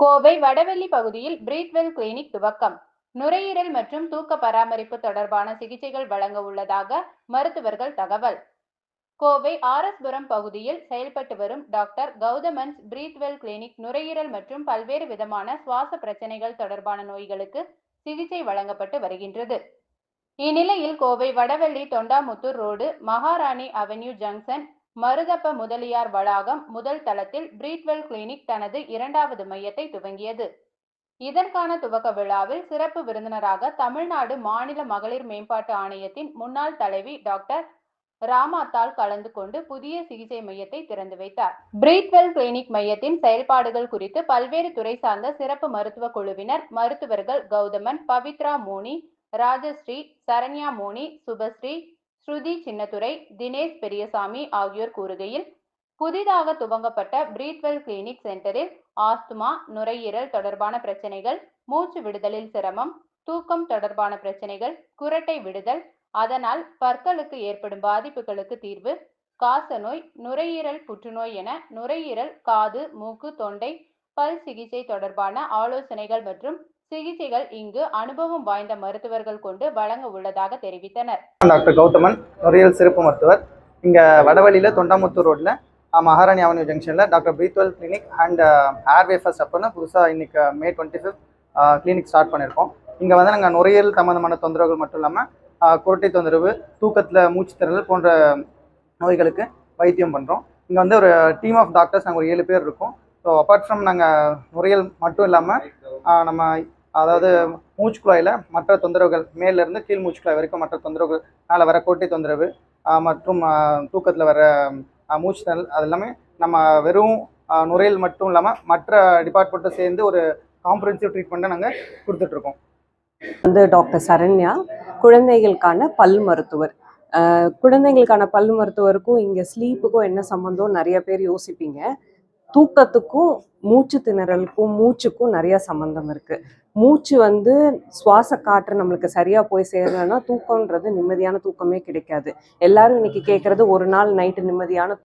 கோவை வடவெள்ளி பகுதியில் பிரீத்வெல் கிளினிக் துவக்கம். நுரையீரல் மற்றும் தூக்க பராமரிப்பு தொடர்பான சிகிச்சைகள் வழங்க உள்ளதாக மருத்துவர்கள் தகவல். கோவை ஆரஸ்புரம் பகுதியில் செயல்பட்டு வரும் டாக்டர் கௌதமன்ஸ் பிரீத்வெல் கிளினிக் நுரையீரல் மற்றும் பல்வேறு விதமான சுவாச பிரச்சனைகள் தொடர்பான நோய்களுக்கு சிகிச்சை வழங்கப்பட்டு வருகின்றது. இந்நிலையில் Kovai Vadavalli Thondamuthur road Maharani avenue junction Maruthappa Mudaliyar வளாகம் முதல் தளத்தில் பிரீட்வெல் கிளினிக் தனது இரண்டாவது மையத்தை துவங்கியது. இதற்கான துவக்க விழாவில் சிறப்பு விருந்தினராக தமிழ்நாடு மாநில மகளிர் மேம்பாட்டு ஆணையத்தின் முன்னாள் தலைவி டாக்டர் ராமாத்தால் கலந்து கொண்டு புதிய சிகிச்சை மையத்தை திறந்து வைத்தார். பிரீட்வெல் கிளினிக் மையத்தின் செயல்பாடுகள் குறித்து பல்வேறு துறை சார்ந்த சிறப்பு மருத்துவ குழுவினர் மருத்துவர்கள் கௌதமன் பவித்ரா மோனி ராஜஸ்ரீ சரண்யா மோனி சுபஸ்ரீ ஸ்ருதி சின்னத்துரை தினேஷ் பெரியசாமி ஆகியோர் கூறுகையில் புதிதாக துவங்கப்பட்ட பிரீத்வெல் கிளினிக் சென்டரில் ஆஸ்துமா நுரையீரல் தொடர்பான பிரச்சனைகள் மூச்சு விடுதலில் சிரமம் தூக்கம் தொடர்பான பிரச்சனைகள் குரட்டை விடுதல் அதனால் பற்களுக்கு ஏற்படும் பாதிப்புகளுக்கு தீர்வு காசநோய் நுரையீரல் புற்றுநோய் என நுரையீரல் காது மூக்கு தொண்டை பல் சிகிச்சை தொடர்பான ஆலோசனைகள் மற்றும் சிகிச்சைகள் இங்கு அனுபவம் வாய்ந்த மருத்துவர்கள் கொண்டு வழங்க உள்ளதாக தெரிவித்தனர். டாக்டர் கௌதமன் நுரையல் சிறப்பு மருத்துவர். இங்கே வடவழியில் தொண்டாமுத்தூர் ரோட்டில் மகாராணி அவென்யூ ஜங்ஷனில் doctor Breathwell clinic and airway first அப்புன்னு புதுசாக இன்னைக்கு May twenty fifth clinic start பண்ணியிருக்கோம் இங்கே வந்து நாங்கள் நுரையீரல் சம்மந்தமான தொந்தரவுகள் மட்டும் இல்லாமல் uh, குரட்டை தொந்தரவு தூக்கத்தில் மூச்சு திறல் போன்ற நோய்களுக்கு வைத்தியம் பண்ணுறோம் இங்கே வந்து ஒரு டீம் ஆஃப் டாக்டர்ஸ் நாங்கள் ஒரு ஏழு பேர் இருக்கோம். ஸோ அப்பார்ட் ஃப்ரம் நாங்கள் நுரையல் மட்டும் இல்லாமல் uh, நம்ம அதாவது மூச்சு குழாயில் மற்ற தொந்தரவுகள் மேலேருந்து கீழ் மூச்சு குழாய் வரைக்கும் மற்ற தொந்தரவுகள் மேலே வர கோட்டை தொந்தரவு மற்றும் தூக்கத்தில் வர மூச்சு தல் அது எல்லாமே நம்ம வெறும் நுரையில் மட்டும் இல்லாமல் மற்ற டிபார்ட்மெண்ட்டும் சேர்ந்து ஒரு காம்ப்ரஹென்சிவ் ட்ரீட்மெண்ட்டை நாங்கள் கொடுத்துட்ருக்கோம். வந்து டாக்டர் சரண்யா குழந்தைகளுக்கான பல் மருத்துவர். குழந்தைங்களுக்கான பல் மருத்துவருக்கும் இங்கே ஸ்லீப்புக்கும் என்ன சம்மந்தம் நிறைய பேர் யோசிப்பீங்க. தூக்கத்துக்கும் மூச்சு திணறலுக்கும் மூச்சுக்கும் நிறைய சம்மந்தம் இருக்கு. மூச்சு வந்து சுவாச காற்று நம்மளுக்கு சரியா போய் சேரலைன்னா தூக்கம்ன்றது நிம்மதியான தூக்கமே கிடைக்காது. எல்லாரும் இன்னைக்கு கேட்கறது ஒரு நாள் நைட்டு நிம்மதியான